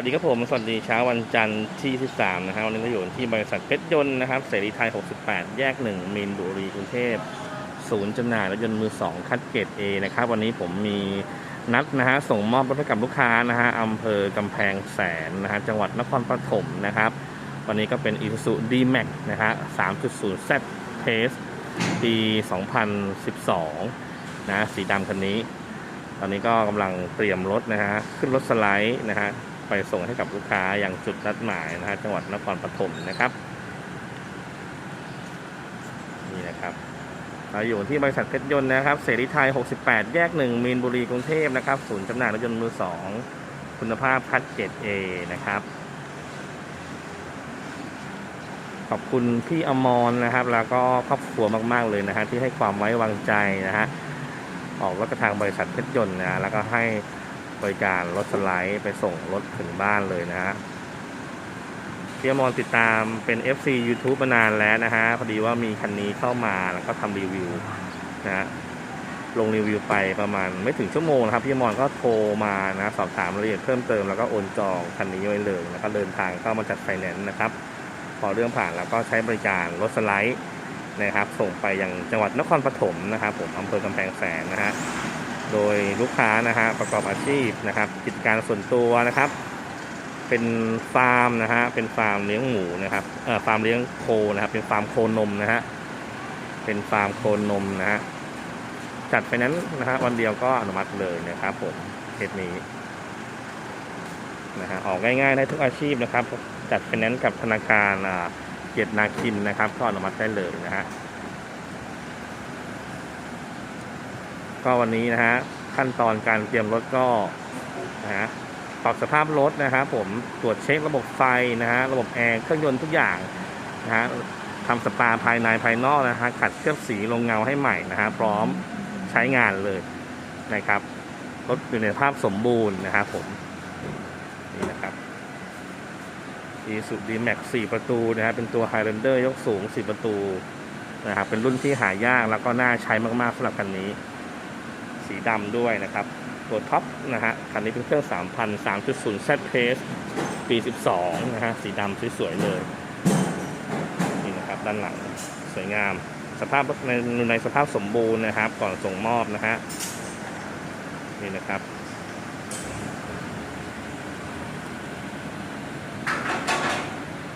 วัสดีครับผม สวัสดีเช้าวันจันทร์ที่ 13 นะครับวันนี้เราอยู่ที่บริษัทเพชรยนต์นะครับ เสรีไทย 68 แยก 1 มีนบุรีกรุงเทพศูนย์จำหน่ายรถยนต์มือ 2 คัดเกรด A นะครับ วันนี้ผมมีนัดนะฮะส่งมอบรถให้กับลูกค้านะฮะอำเภอกำแพงแสนนะฮะจังหวัดนครปฐมนะครับ วันนี้ก็เป็น Isuzu D-Max นะฮะ 3.0 Z Pace ปี 2012 นะสีดำคันนี้ ตอนนี้ก็กำลังเตรียมรถนะฮะขึ้นรถสไลด์นะฮะ ไปส่งให้กับลูกค้าอย่างจุดนัดหมายนะฮะจังหวัดนครปฐมนะครับนี่นะครับเราอยู่ที่บริษัทเพชรยนต์นะครับ เสรีไทย 68 แยก 1 มีนบุรีกรุงเทพนะครับศูนย์จำหน่ายรถยนต์มือ 2 คุณภาพคัดเกรด A นะครับ ขอบคุณพี่อมรนะครับ แล้วก็ครอบครัวมาก ๆ เลยนะฮะที่ให้ความไว้วางใจนะฮะออกรถกระทางบริษัทเพชรยนต์นะแล้วก็ให้ บริการรถสไลด์ไปส่งรถถึงบ้านเลยนะฮะพี่อมรติดตามเป็น FC YouTube มานานแล้วนะฮะ พอดีว่ามีคันนี้เข้ามาแล้วก็ทำรีวิวนะฮะลงรีวิวไปประมาณไม่ถึงชั่วโมงนะครับ พี่อมรก็โทรมานะสอบถามรายละเอียดเพิ่มเติมแล้วก็โอนจองคันนี้ไว้เลยแล้วก็เดินทางเข้ามาจัดไฟแนนซ์นะครับ พอเรื่องผ่านแล้วก็ใช้บริการรถสไลด์นะครับ ส่งไปยังจังหวัดนครปฐมนะครับ ผมอำเภอกำแพงแสนนะฮะ โดยลูกค้านะฮะประกอบอาชีพนะครับกิจการส่วนตัวนะครับ เป็นฟาร์มนะฮะเป็นฟาร์มเลี้ยงหมูนะครับเอ่อฟาร์มเลี้ยงโคนะครับ เป็นฟาร์มโคนมนะฮะเป็นฟาร์มโคนมนะฮะจัดไปนั้นนะฮะวันเดียวก็อนุมัติเลยนะครับผมเคสนี้นะฮะออกง่ายๆได้ทุกอาชีพนะครับ จัดไฟแนนซ์กับธนาคารเกียรตินาคินนะครับ ก็อนุมัติได้เลยนะฮะ ก็วันนี้นะฮะขั้นตอนการเตรียมรถก็นะฮะปรับสภาพรถนะครับผมตรวจเช็คระบบไฟนะฮะระบบแอร์เครื่องยนต์ทุกอย่างนะฮะทำสปาภายในภายนอกนะฮะขัดเคลือบสีลงเงาให้ใหม่นะฮะพร้อมใช้งานเลยนะครับรถอยู่ในภาพสมบูรณ์นะครับผมนี่นะครับอีสุดีแม็ก4ประตูนะครับเป็นตัว Highlander ยกสูง4ประตูนะครับเป็นรุ่นที่หายากแล้วก็น่าใช้มากๆสำหรับคันนี้ สีดำด้วยนะครับ ตัวท็อปนะฮะคันนี้เป็นเครื่อง 3,000 3.0 Z Pace ปี 12 นะฮะ สีดำสวยๆเลย นี่นะครับด้านหลังสวยงาม สภาพในในสภาพสมบูรณ์นะครับ ก่อนส่งมอบนะฮะ นี่นะครับ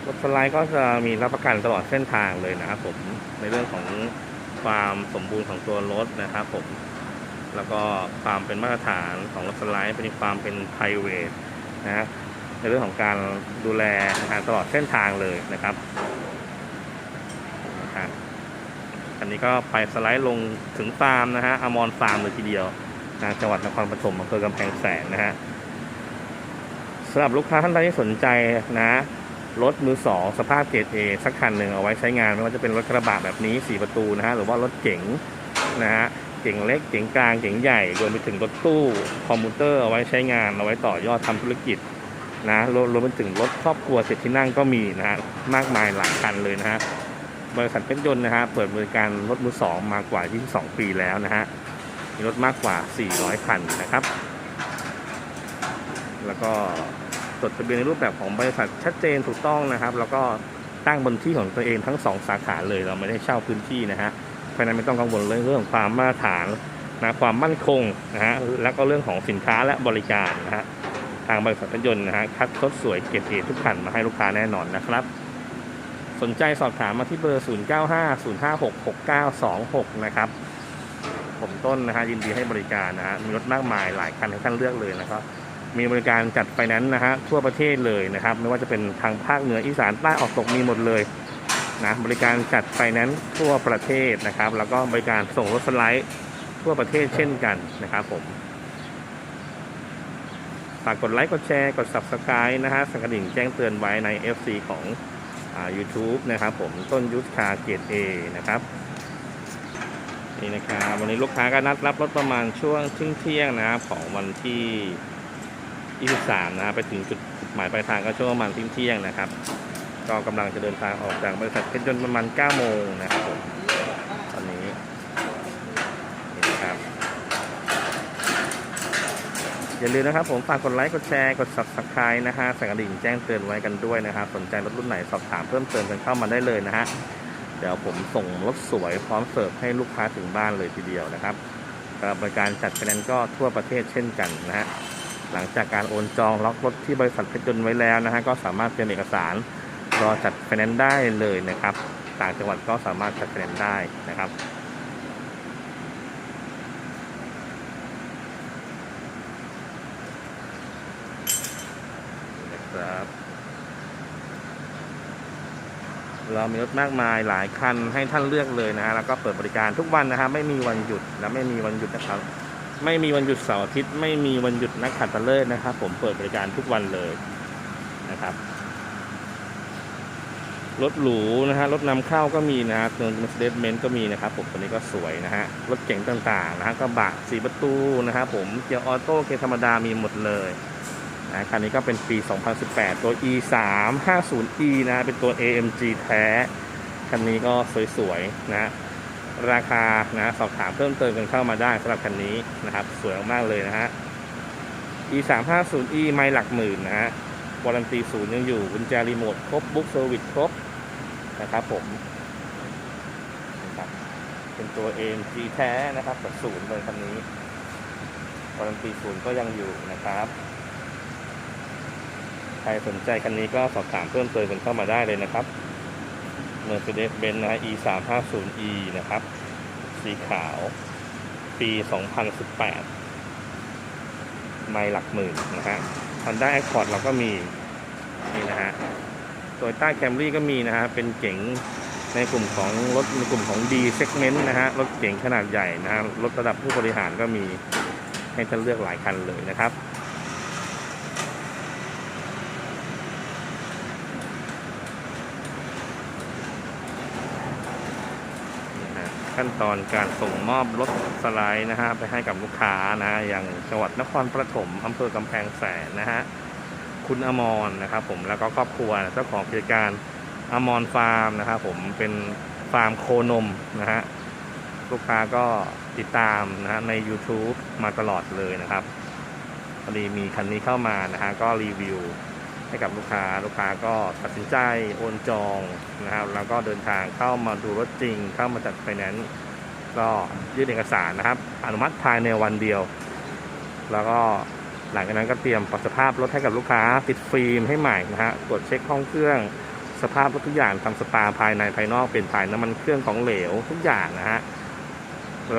รถสไลด์ก็จะมีรับประกันตลอดเส้นทางเลยนะครับผมในเรื่องของความสมบูรณ์ของตัวรถนะครับผม แล้วก็ความเป็นมาตรฐานของรถสไลด์เป็นความเป็น p r i v a t นะฮะในเรื่องของการดูแลนะฮะตลอดเส้นทางเลยนะครับนะครับอันนี้ก็ไปสไลด์ลงถึงฟาร์มนะฮะอมรฟาร์มเลยทีเดียวนะจังหวัดนครปฐมอำเภอกำแพงแสนนะฮะสำหรับลูกค้าท่านใดที่สนใจนะรถมือสองสภาพเกรดเอสักคันหนึ่งเอาไว้ใช้งาน ไม่ว่าจะเป็นรถกระบะแบบนี้ 4 ประตูนะฮะหรือว่ารถเก๋งนะฮะ เก๋งเล็กเก๋งกลางเก๋งใหญ่รวมไปถึงรถตู้คอมพิวเตอร์เอาไว้ใช้งานเอาไว้ต่อยอดทำธุรกิจนะรวมรวมไปถึงรถครอบครัวเสร็จที่นั่งก็มีนะฮะมากมายหลายคันเลยนะฮะบริษัทเพชรยนต์นะฮะเปิดบริการรถมือสองมากว่า 22 ปีแล้วนะฮะมีรถมากกว่า 400 คันนะครับ แล้วก็จดทะเบียนในรูปแบบของบริษัทชัดเจนถูกต้องนะครับ แล้วก็ตั้งบนที่ของตัวเองทั้งสองสาขาเลยเราไม่ได้เช่าพื้นที่นะฮะ เพราะฉะนั้นไม่ต้องกังวลเรื่องเรื่องของความมาตรฐานนะความมั่นคงนะฮะแล้วก็เรื่องของสินค้าและบริการนะฮะทางบริษัทรถยนต์นะฮะคัดรถสวยเก็บเอทุกคันมาให้ลูกค้าแน่นอนนะครับ สนใจสอบถามมาที่เบอร์ 0950566926 นะครับ ผมต้นนะฮะยินดีให้บริการนะฮะมีรถมากมายหลายคันให้ท่านเลือกเลยนะครับมีบริการจัดไฟแนนซ์นะฮะทั่วประเทศเลยนะครับ ไม่ว่าจะเป็นทางภาคเหนืออีสานใต้ออกตกมีหมดเลย นะบริการจัดไฟนนซ์ทั่วประเทศนะครับ แล้วก็บริการส่งรถสไลด์ทั่วประเทศเช่นกันนะครับผมฝากกดไลค์กดแชร์กด subscribe นะฮะสังกระดิ่งแจ้งเตือนไว้ใน FC ของอ่า YouTube นะครับผมต้นยุทธคาเกียรติเอนะครับนี่นะครับวันนี้ลูกค้าก็นัดรับรถประมาณช่วงเที่ยงนะครับของวันที่ 23 นะไปถึงจุดหมายปลายทางก็ช่วงประมาณเที่ยงนะครับ ก็กำลังจะเดินทางออกจากบริษัทเพชรยนต์ประมาณ9โมงนะครับผมตอนนี้นี่นะครับอย่าลืมนะครับผมฝากกดไลค์กดแชร์กด subscribe นะฮะสั่งกระดิ่งแจ้งเตือนไว้กันด้วยนะครับสนใจรถรุ่นไหนสอบถามเพิ่มเติมกันเข้ามาได้เลยนะฮะเดี๋ยวผมส่งรถสวยพร้อมเสิร์ฟให้ลูกค้าถึงบ้านเลยทีเดียวนะครับรบริการจัดไฟแนนซ์ก็ทั่วประเทศเช่นกันนะฮะหลังจากการโอนจองล็อกรถที่บริษัทเพชรยนต์ไว้แล้วนะฮะก็สามารถเตรียมเอกสาร รอจัดไฟแนนซ์ได้เลยนะครับ ต่างจังหวัดก็สามารถจัดไฟแนนซ์ได้นะครับนะครับเรามีรถมากมายหลายคันให้ท่านเลือกเลยนะฮะแล้วก็เปิดบริการทุกวันนะครับไม่มีวันหยุดและไม่มีวันหยุดนะครับ ไม่มีวันหยุดเสาร์อาทิตย์ไม่มีวันหยุดนักขัตฤกษ์นะครับ ผมเปิดบริการทุกวันเลยนะครับ รถหรูนะฮะรถนำเข้าก็มีนะฮะตัว Mercedes Benz ก็มีนะครับผมตัวนี้ก็สวยนะฮะรถเก๋งต่างๆนะฮะกระบะสีประตูนะครับผมเกียร์ออโต้เกียร์ธรรมดามีหมดเลยนะคันนี้ก็เป็นปี 2018 ตัว e 3 5 0 e นะเป็นตัว AMG แท้คันนี้ก็สวยๆนะราคานะสอบถามเพิ่มเติมกันเข้ามาได้สำหรับคันนี้นะครับ สวยมากเลยนะฮะ e 3 5 0 e ไม่หลักหมื่นนะฮะ วารันตีศูนย์ยังอยู่กุญแจรีโมทครบบุ๊กเซอร์วิสครบนะครับผมนะครับเป็นตัว AMG แท้นะครับกับศูนย์เลยคันนี้วารันตีศูนย์ก็ยังอยู่นะครับใครสนใจคันนี้ก็สอบถามเพิ่มเติมกันเข้ามาได้เลยนะครับ Mercedes-Benz นะ E 3 5 0 E นะครับ สีขาว ปี 2018 ไม่หลักหมื่นนะฮะ Honda Accord เราก็มี นี่นะฮะ Toyota Camry ก็มีนะฮะ เป็นเก๋งในกลุ่มของรถในกลุ่มของ D segment นะฮะ รถเก๋งขนาดใหญ่นะฮะ รถระดับผู้บริหารก็มีให้ท่านเลือกหลายคันเลยนะครับ นะฮะ ขั้นตอนการส่งมอบรถสไลด์นะฮะไปให้กับลูกค้านะฮะอย่างจังหวัดนครปฐมอำเภอกำแพงแสนนะฮะคุณอมรนะครับผมแล้วก็ครอบครัวเจ้าของกิจการอมรฟาร์มนะครับผมเป็นฟาร์มโคนมนะฮะลูกค้าก็ติดตามนะฮะใน YouTube มาตลอดเลยนะครับพอดีมีคันนี้เข้ามานะฮะก็รีวิว ให้กับลูกค้าลูกค้าก็ตัดสินใจโอนจองนะครับแล้วก็เดินทางเข้ามาดูรถจริง เข้ามาจัดไฟแนนซ์ก็ยื่นเอกสารนะครับ อนุมัติภายในวันเดียว แล้วก็หลังจากนั้นก็เตรียมปรับสภาพรถให้กับลูกค้าติดฟิล์มให้ใหม่นะฮะตรวจเช็คห้องเครื่อง สภาพรถทุกอย่างทำสปาภายในภายนอกเปลี่ยนถ่ายน้ำมันเครื่องของเหลวทุกอย่างนะฮะ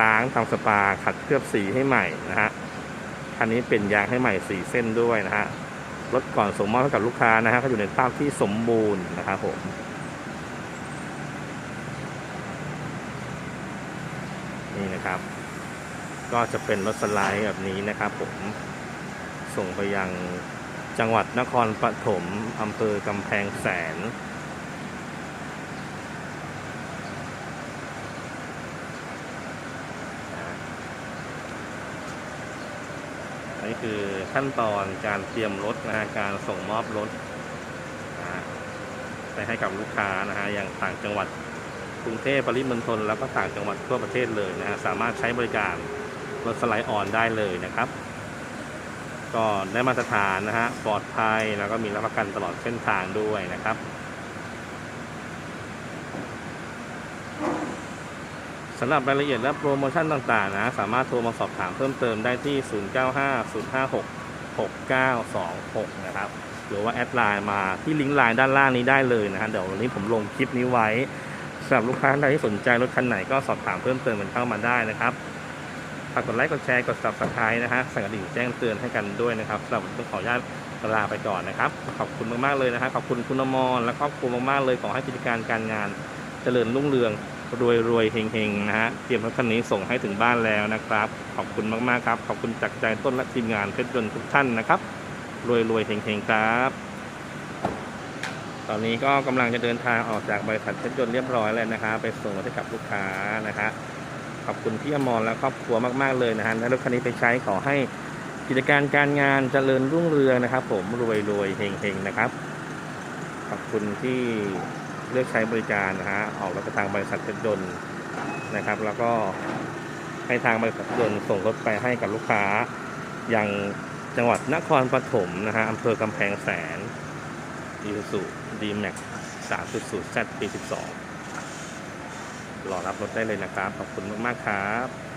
ล้างทำสปาขัดเคลือบสีให้ใหม่นะฮะคันนี้เปลี่ยนยางให้ใหม่สีเส้นด้วยนะฮะ รถก่อนส่งมอบให้กับลูกค้านะฮะก็อยู่ในสภาพที่สมบูรณ์นะครับผมนี่นะครับ ก็จะเป็นรถสไลด์แบบนี้นะครับผมส่งไปยังจังหวัดนครปฐมอำเภอกำแพงแสน อันนี้คือขั้นตอนการเตรียมรถนะฮะการส่งมอบรถนะฮะไปให้กับลูกค้านะฮะอย่างต่างจังหวัดกรุงเทพปริมณฑลแล้วก็ต่างจังหวัดทั่วประเทศเลยนะฮะสามารถใช้บริการรถสไลด์ออนได้เลยนะครับ ก็ได้มาตรฐานนะฮะปลอดภัยแล้วก็มีรับประกันตลอดเส้นทางด้วยนะครับำหรับรายละเอียดและโปรโมชั่นต่างๆนะสามารถโทรมาสอบถามเพิ่มเติมได้ที่ 0950566926 นะครับหรือว่าแอดไลน์มาที่ลิงก์ไลน์ด้านล่างนี้ได้เลยนะฮะเดี๋ยววันนี้ผมลงคลิปนี้ไว้สำหรับลูกค้าท่านใดที่สนใจรถคันไหนก็สอบถามเพิ่มเติมกันเข้ามาได้นะครับฝากกดไลค์กดแชร์กด subscribe นะฮะสั่งกระดิ่งแจ้งเตือนให้กันด้วยนะครับสำหรับต้องขออนุญาตลาไปก่อนนะครับ ขอบคุณมากๆเลยนะฮะขอบคุณคุณอมรและครอบครัวมากๆเลยขอให้กิจการการงานเจริญรุ่งเรือง รวยรวยเฮงเฮงนะฮะเตรียมรถคันนี้ส่งให้ถึงบ้านแล้วนะครับ ขอบคุณมากๆครับ ขอบคุณจากใจต้นและทีมงานเพชรยนต์ทุกท่านนะครับ รวยรวยเฮงเฮงครับ ตอนนี้ก็กำลังจะเดินทางออกจากบริษัทเพชรยนต์เรียบร้อยแล้วนะฮะไปส่งรถให้กับลูกค้านะฮะขอบคุณพี่อมรและครอบครัวมากๆเลยนะฮะและรถคันนี้ไปใช้ขอให้กิจการการงานเจริญรุ่งเรืองนะครับ ผมรวยรวยเฮงเฮงนะครับ ขอบคุณที่ เลือกใช้บริการนะฮะออกรถทางบริษัทรถยนต์นะครับ แล้วก็ให้ทางบริษัทรถยนต์ส่งรถไปให้กับลูกค้าอย่างจังหวัดนครปฐมนะฮะอำเภอกำแพงแสนอีสูดีแม็กสามจุดศูนย์แซดปีสิบสองรอรับรถได้เลยนะครับ ขอบคุณมาก ๆ ครับ